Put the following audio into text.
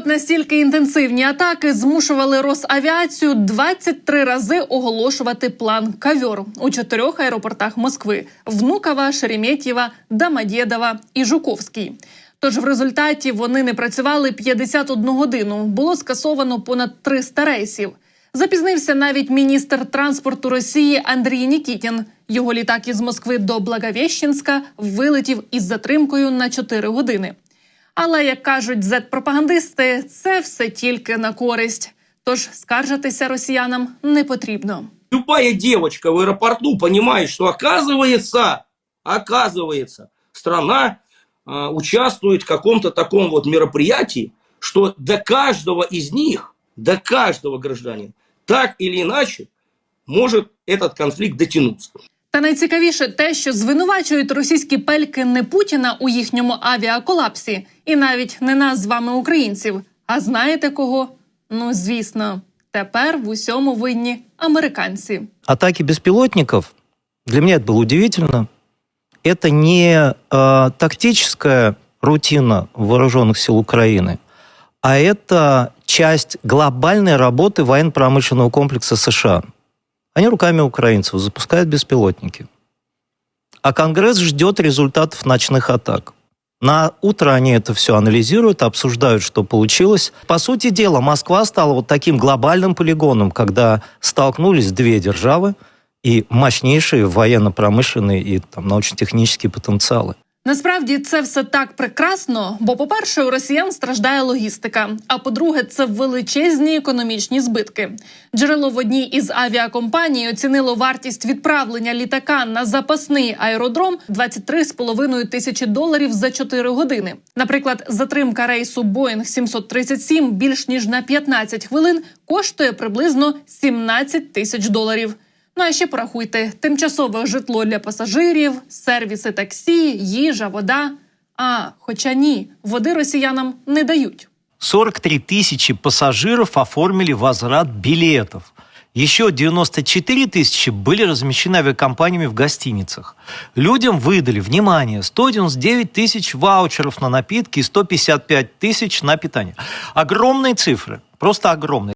от настільки інтенсивні атаки змушували Росавіацію 23 рази оголошувати план «Ковьор» у чотирьох аеропортах Москви: Внуково, Шереметьєва, Домодєдова і Жуковський. Тож в результаті вони не працювали 51 годину. Було скасовано понад 300 рейсів. Запізнився навіть міністр транспорту Росії Андрій Нікітін. Його літак із Москви до Благовещенська вилетів із затримкою на 4 години. Але як кажуть зет-пропагандисти, це все тільки на користь. Тож скаржитися росіянам не потрібно. Любая девочка в аэропорту понимает, что оказывается, оказывается, страна э, участвует в каком-то таком вот мероприятии, что до каждого из них, до каждого гражданина, так или иначе, может этот конфликт дотянуться. Та найцікавіше те, що звинувачують російські пельки не Путіна у їхньому авіаколапсі, і навіть не нас з вами, українців. А знаєте кого? Ну звісно, тепер в усьому винні американці. атаки беспилотников, для меня это было удивительно, это не э, тактическая рутина вооруженных сил Украины, а это часть глобальной работы военно-промышленного комплекса США. Они руками украинцев запускают беспилотники. А Конгресс ждет результатов ночных атак. На утро они это все анализируют, обсуждают, что получилось. По сути дела, Москва стала вот таким глобальным полигоном, когда столкнулись две державы и мощнейшие военно-промышленные и там, научно-технические потенциалы. Насправді це все так прекрасно, бо, по-перше, у росіян страждає логістика. А по-друге, це величезні економічні збитки. Джерело в одній із авіакомпаній оцінило вартість відправлення літака на запасний аеродром 23,5 тисячі доларів за 4 години. Наприклад, затримка рейсу Boeing 737 більш ніж на 15 хвилин коштує приблизно 17 тисяч доларів. Ну а ще порахуйте тимчасове житло для пасажирів, сервіси таксі, їжа, вода. А, хоча ні, води росіянам не дають. 43 тысячи пассажиров оформили возврат билетов. Еще 94 тысячи были размещены авиакомпаниями в гостиницах. Людям выдали, внимание, 199 тысяч ваучеров на напитки и 155 тысяч на питание. Огромные цифры, просто огромные.